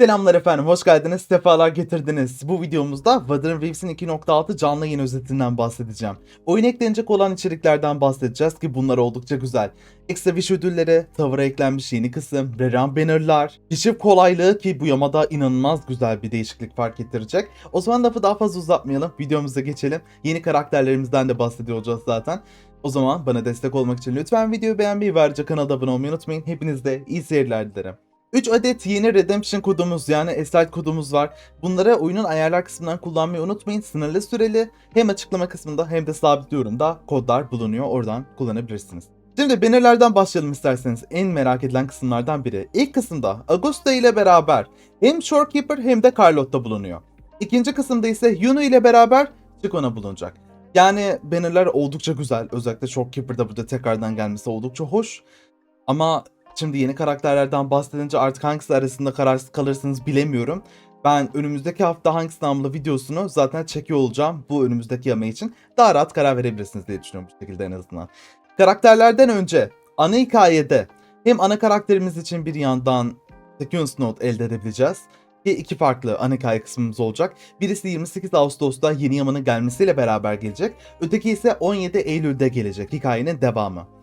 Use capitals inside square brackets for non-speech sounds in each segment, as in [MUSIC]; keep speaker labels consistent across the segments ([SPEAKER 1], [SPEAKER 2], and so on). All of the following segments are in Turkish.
[SPEAKER 1] Selamlar efendim, hoş geldiniz, sefalar getirdiniz. Bu videomuzda Wuthering Waves'in 2.6 canlı yayın özetinden bahsedeceğim. Oyun eklenecek olan içeriklerden bahsedeceğiz ki bunlar oldukça güzel. Ekstra wish ödülleri, tavıra eklenmiş yeni kısım, rerun bannerlar, keşif kolaylığı ki bu yamada inanılmaz güzel bir değişiklik fark ettirecek. O zaman lafı daha fazla uzatmayalım, videomuza geçelim. Yeni karakterlerimizden de bahsediyor olacağız zaten. O zaman bana destek olmak için lütfen videoyu beğenmeyi ve ayrıca kanala abone olmayı unutmayın. Hepinizde iyi seyirler dilerim. 3 adet yeni Redemption kodumuz yani Esalt kodumuz var. Bunları oyunun ayarlar kısmından kullanmayı unutmayın. Sınırlı süreli hem açıklama kısmında hem de sabit yorumda kodlar bulunuyor. Oradan kullanabilirsiniz. Şimdi bannerlerden başlayalım isterseniz. En merak edilen kısımlardan biri. İlk kısımda Augusta ile beraber hem Shorekeeper hem de Carlotta bulunuyor. İkinci kısımda ise Yuno ile beraber Chikona bulunacak. Yani bannerler oldukça güzel. Özellikle Shorekeeper'da burada tekrardan gelmesi oldukça hoş. Ama Şimdi yeni karakterlerden bahsedince artık hangisi arasında kararsız kalırsınız bilemiyorum. Ben önümüzdeki hafta hangisi namlı videosunu zaten çekiyor olacağım bu önümüzdeki yama için. Daha rahat karar verebilirsiniz diye düşünüyorum bu şekilde en azından. Karakterlerden önce ana hikayede hem ana karakterimiz için bir yandan Sequence Note elde edebileceğiz. Ki iki farklı ana hikaye kısmımız olacak. Birisi 28 Ağustos'ta yeni yamanın gelmesiyle beraber gelecek. Öteki ise 17 Eylül'de gelecek hikayenin devamı.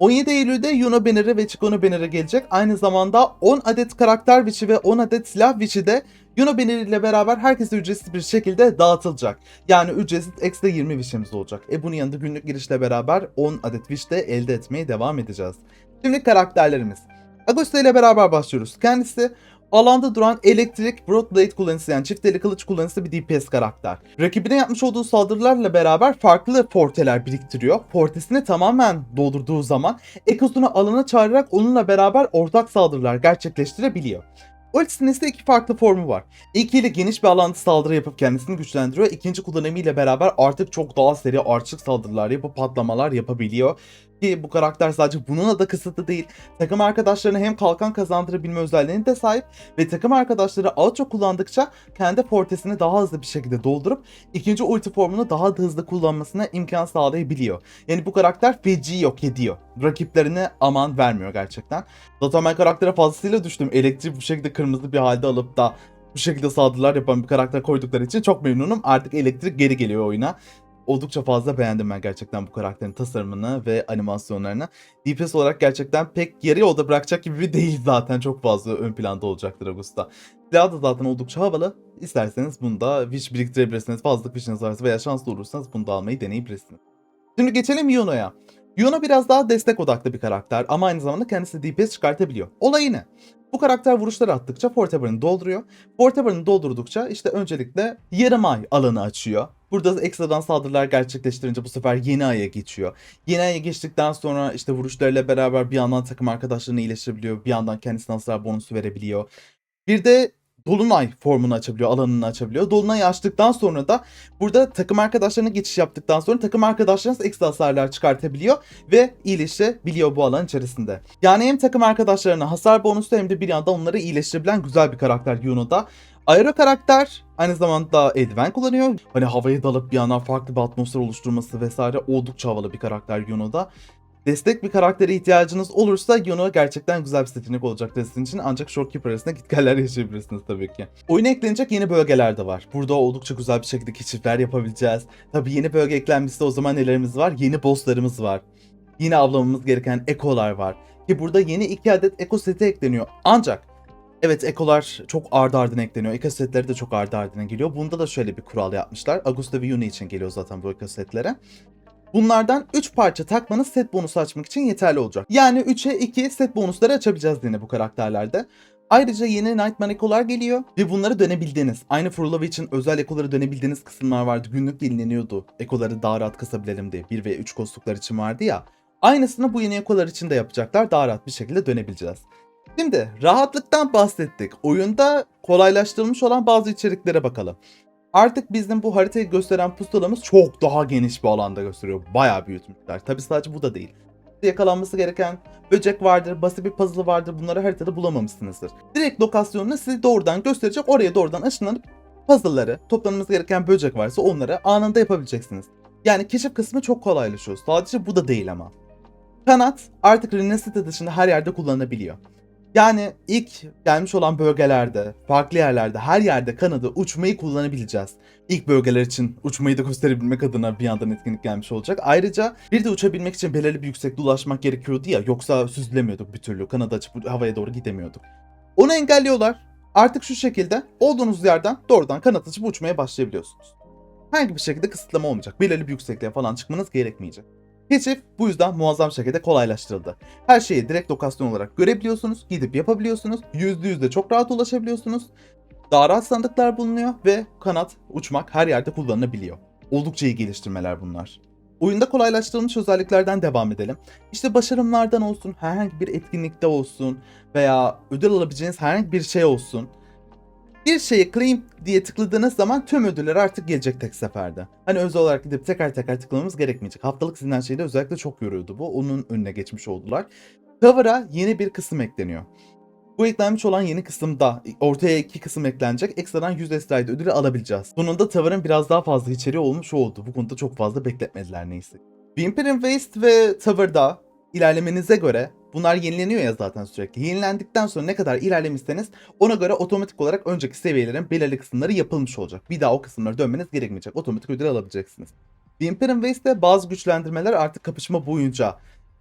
[SPEAKER 1] 17 Eylül'de Yuno Banner'ı ve Chikono Banner'ı gelecek. Aynı zamanda 10 adet karakter witch'i ve 10 adet silah witch'i de Yuno Banner ile beraber herkese ücretsiz bir şekilde dağıtılacak. Yani ücretsiz ekstra 20 witch'imiz olacak. E bunun yanında günlük girişle beraber 10 adet witch de elde etmeye devam edeceğiz. Şimdi karakterlerimiz. Agosto ile beraber başlıyoruz. Kendisi alanda duran elektrik Broadblade kullanıcısı yani çift eli kılıç kullanıcısı bir DPS karakter. Rakibine yapmış olduğu saldırılarla beraber farklı forteler biriktiriyor. Fortesini tamamen doldurduğu zaman ekosunu alana çağırarak onunla beraber ortak saldırılar gerçekleştirebiliyor. Ultisinin ise iki farklı formu var. İlkiyle geniş bir alanda saldırı yapıp kendisini güçlendiriyor. İkinci kullanımıyla beraber artık çok daha seri arçık saldırılar yapıp patlamalar yapabiliyor. Ki bu karakter sadece bununla da kısıtlı değil. Takım arkadaşlarına hem kalkan kazandırabilme özelliğine de sahip ve takım arkadaşları auto kullandıkça kendi fortesini daha hızlı bir şekilde doldurup ikinci ulti formunu daha da hızlı kullanmasına imkan sağlayabiliyor. Yani bu karakter feci yok ediyor. Rakiplerine aman vermiyor gerçekten. Zaten ben karaktere fazlasıyla düştüm. Elektriği bu şekilde kırmızı bir halde alıp da bu şekilde saldırılar yapan bir karakter koydukları için çok memnunum. Artık elektrik geri geliyor oyuna oldukça fazla beğendim ben gerçekten bu karakterin tasarımını ve animasyonlarını. DPS olarak gerçekten pek yarı yolda bırakacak gibi [LAUGHS] değil zaten çok fazla ön planda olacaktır Augusta. Silahı da zaten oldukça havalı. İsterseniz bunu da wish biriktirebilirsiniz. Fazlalık wish'iniz varsa veya şanslı olursanız bunu da almayı deneyebilirsiniz. Şimdi geçelim Yuno'ya. Yuno biraz daha destek odaklı bir karakter ama aynı zamanda kendisi DPS çıkartabiliyor. Olayı ne? Bu karakter vuruşlar attıkça Forteber'ını dolduruyor. Forteber'ını doldurdukça işte öncelikle yarım ay alanı açıyor. Burada ekstradan saldırılar gerçekleştirince bu sefer yeni aya geçiyor. Yeni aya geçtikten sonra işte vuruşlarıyla beraber bir yandan takım arkadaşlarını iyileştirebiliyor. Bir yandan kendisine hasar bonusu verebiliyor. Bir de Dolunay formunu açabiliyor, alanını açabiliyor. Dolunay'ı açtıktan sonra da burada takım arkadaşlarına geçiş yaptıktan sonra takım arkadaşlarınız ekstra hasarlar çıkartabiliyor ve iyileşebiliyor bu alan içerisinde. Yani hem takım arkadaşlarına hasar bonusu hem de bir yandan onları iyileştirebilen güzel bir karakter Yuno'da. Aero karakter aynı zamanda eldiven kullanıyor. Hani havaya dalıp bir yandan farklı bir atmosfer oluşturması vesaire oldukça havalı bir karakter Yuno'da. Destek bir karaktere ihtiyacınız olursa Yuno gerçekten güzel bir seçenek olacaktır sizin için ancak Shortkeeper arasında gitgeller yaşayabilirsiniz tabii ki. Oyuna eklenecek yeni bölgeler de var. Burada oldukça güzel bir şekilde keşifler yapabileceğiz. Tabii yeni bölge eklenmişse o zaman nelerimiz var? Yeni bosslarımız var. Yine avlamamız gereken ekolar var. Ki burada yeni iki adet eko seti ekleniyor. Ancak Evet ekolar çok ardı ardına ekleniyor. Eko setleri de çok ardı ardına geliyor. Bunda da şöyle bir kural yapmışlar. Augusta ve Yuni için geliyor zaten bu eko setlere. Bunlardan 3 parça takmanız set bonusu açmak için yeterli olacak. Yani 3'e 2 set bonusları açabileceğiz yine bu karakterlerde. Ayrıca yeni Nightmare ekolar geliyor ve bunları dönebildiğiniz, aynı Furlova için özel ekoları dönebildiğiniz kısımlar vardı. Günlük dinleniyordu. Ekoları daha rahat kasabilelim diye. 1 ve 3 kostluklar için vardı ya. Aynısını bu yeni ekolar için de yapacaklar. Daha rahat bir şekilde dönebileceğiz. Şimdi rahatlıktan bahsettik. Oyunda kolaylaştırılmış olan bazı içeriklere bakalım. Artık bizim bu haritayı gösteren pusulamız çok daha geniş bir alanda gösteriyor. Bayağı büyütmüşler. Tabi sadece bu da değil. Yakalanması gereken böcek vardır, basit bir puzzle vardır. Bunları haritada bulamamışsınızdır. Direkt lokasyonunu size doğrudan gösterecek. Oraya doğrudan ışınlanıp puzzle'ları, toplanması gereken böcek varsa onları anında yapabileceksiniz. Yani keşif kısmı çok kolaylaşıyor. Sadece bu da değil ama. Kanat artık Renacity dışında her yerde kullanılabiliyor. Yani ilk gelmiş olan bölgelerde, farklı yerlerde, her yerde kanadı uçmayı kullanabileceğiz. İlk bölgeler için uçmayı da gösterebilmek adına bir yandan etkinlik gelmiş olacak. Ayrıca bir de uçabilmek için belirli bir yüksekliğe ulaşmak gerekiyordu ya yoksa süzülemiyorduk bir türlü. Kanadı açıp havaya doğru gidemiyorduk. Onu engelliyorlar. Artık şu şekilde olduğunuz yerden doğrudan kanat açıp uçmaya başlayabiliyorsunuz. Herhangi bir şekilde kısıtlama olmayacak. Belirli bir yüksekliğe falan çıkmanız gerekmeyecek. Keşif bu yüzden muazzam şekilde kolaylaştırıldı. Her şeyi direkt lokasyon olarak görebiliyorsunuz, gidip yapabiliyorsunuz. %100 de çok rahat ulaşabiliyorsunuz. Daha rahat sandıklar bulunuyor ve kanat, uçmak her yerde kullanılabiliyor. Oldukça iyi geliştirmeler bunlar. Oyunda kolaylaştırılmış özelliklerden devam edelim. İşte başarımlardan olsun, herhangi bir etkinlikte olsun veya ödül alabileceğiniz herhangi bir şey olsun. Bir şeye claim diye tıkladığınız zaman tüm ödüller artık gelecek tek seferde. Hani özel olarak gidip teker teker tıklamamız gerekmeyecek. Haftalık silinen şeyde özellikle çok yoruyordu bu. Onun önüne geçmiş oldular. Cover'a yeni bir kısım ekleniyor. Bu eklenmiş olan yeni kısımda ortaya iki kısım eklenecek. Ekstradan 100 Estrade ödülü alabileceğiz. Sonunda Tower'ın biraz daha fazla içeriği olmuş oldu. Bu konuda çok fazla bekletmediler neyse. Whimper Waste ve Tower'da ilerlemenize göre bunlar yenileniyor ya zaten sürekli. Yenilendikten sonra ne kadar ilerlemişseniz ona göre otomatik olarak önceki seviyelerin belirli kısımları yapılmış olacak. Bir daha o kısımlara dönmeniz gerekmeyecek. Otomatik ödül alabileceksiniz. Whimper Waste'de bazı güçlendirmeler artık kapışma boyunca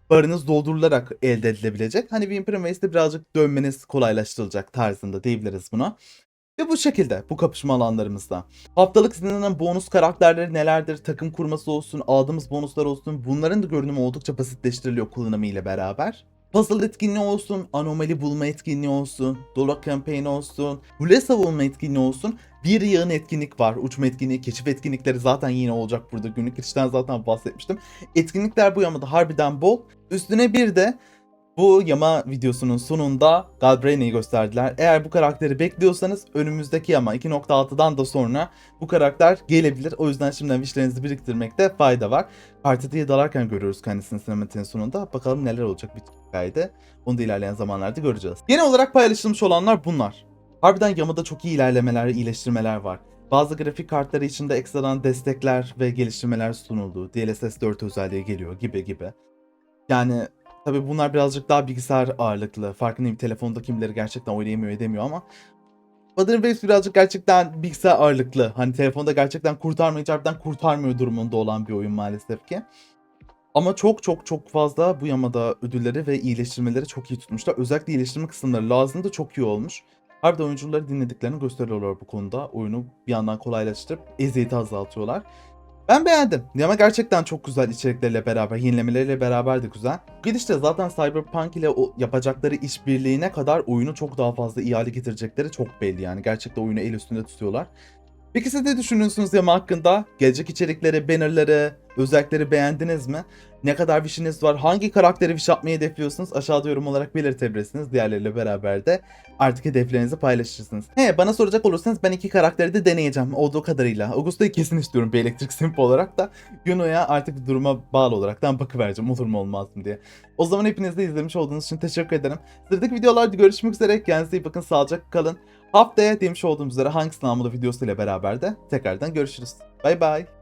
[SPEAKER 1] barınız doldurularak elde edilebilecek. Hani Whimper Waste'de birazcık dönmeniz kolaylaştırılacak tarzında diyebiliriz buna. Ve bu şekilde bu kapışma alanlarımızda. Haftalık izlenen bonus karakterleri nelerdir? Takım kurması olsun, aldığımız bonuslar olsun. Bunların da görünümü oldukça basitleştiriliyor kullanımı ile beraber. Puzzle etkinliği olsun, anomali bulma etkinliği olsun, dolak kampanyonu olsun, kule savunma etkinliği olsun. Bir yığın etkinlik var. Uçma etkinliği, keşif etkinlikleri zaten yine olacak burada. Günlük girişten zaten bahsetmiştim. Etkinlikler bu yamada harbiden bol. Üstüne bir de bu yama videosunun sonunda Galbrain'i gösterdiler. Eğer bu karakteri bekliyorsanız önümüzdeki yama 2.6'dan da sonra bu karakter gelebilir. O yüzden şimdiden wishlerinizi biriktirmekte fayda var. Partide dalarken görüyoruz kendisini sinematiğin sonunda. Bakalım neler olacak bir hikayede. Onu da ilerleyen zamanlarda göreceğiz. Genel olarak paylaşılmış olanlar bunlar. Harbiden yamada çok iyi ilerlemeler, iyileştirmeler var. Bazı grafik kartları içinde ekstradan destekler ve geliştirmeler sunuldu. DLSS 4 özelliği geliyor gibi gibi. Yani Tabii bunlar birazcık daha bilgisayar ağırlıklı. Farkındayım telefonda kimileri gerçekten oynayamıyor edemiyor ama Wuthering Waves birazcık gerçekten bilgisayar ağırlıklı. Hani telefonda gerçekten kurtarmayınca harbiden kurtarmıyor durumunda olan bir oyun maalesef ki. Ama çok çok çok fazla bu yamada ödülleri ve iyileştirmeleri çok iyi tutmuşlar. Özellikle iyileştirme kısımları lazım da çok iyi olmuş. Harbiden oyuncuları dinlediklerini gösteriyorlar bu konuda. Oyunu bir yandan kolaylaştırıp eziyeti azaltıyorlar. Ben beğendim. Yama gerçekten çok güzel içerikleriyle beraber, yenilemeleriyle beraber de güzel. Gidişte zaten Cyberpunk ile o yapacakları işbirliğine kadar oyunu çok daha fazla iyi hale getirecekleri çok belli yani. Gerçekten oyunu el üstünde tutuyorlar. Peki siz ne düşünüyorsunuz Yama hakkında? Gelecek içerikleri, bannerları, özellikleri beğendiniz mi? Ne kadar wish'iniz var? Hangi karakteri wish yapmayı hedefliyorsunuz? Aşağıda yorum olarak belirtebilirsiniz. Diğerleriyle beraber de artık hedeflerinizi paylaşırsınız. He bana soracak olursanız ben iki karakteri de deneyeceğim olduğu kadarıyla. Augusto'yu kesin istiyorum bir elektrik simp olarak da. Yuno'ya artık duruma bağlı olaraktan bakıvereceğim olur mu olmaz mı diye. O zaman hepiniz de izlemiş olduğunuz için teşekkür ederim. Sıradaki videolarda görüşmek üzere. Kendinize iyi bakın. Sağlıcakla kalın. Haftaya demiş olduğum üzere hangi sınavlı videosuyla beraber de tekrardan görüşürüz. Bay bay.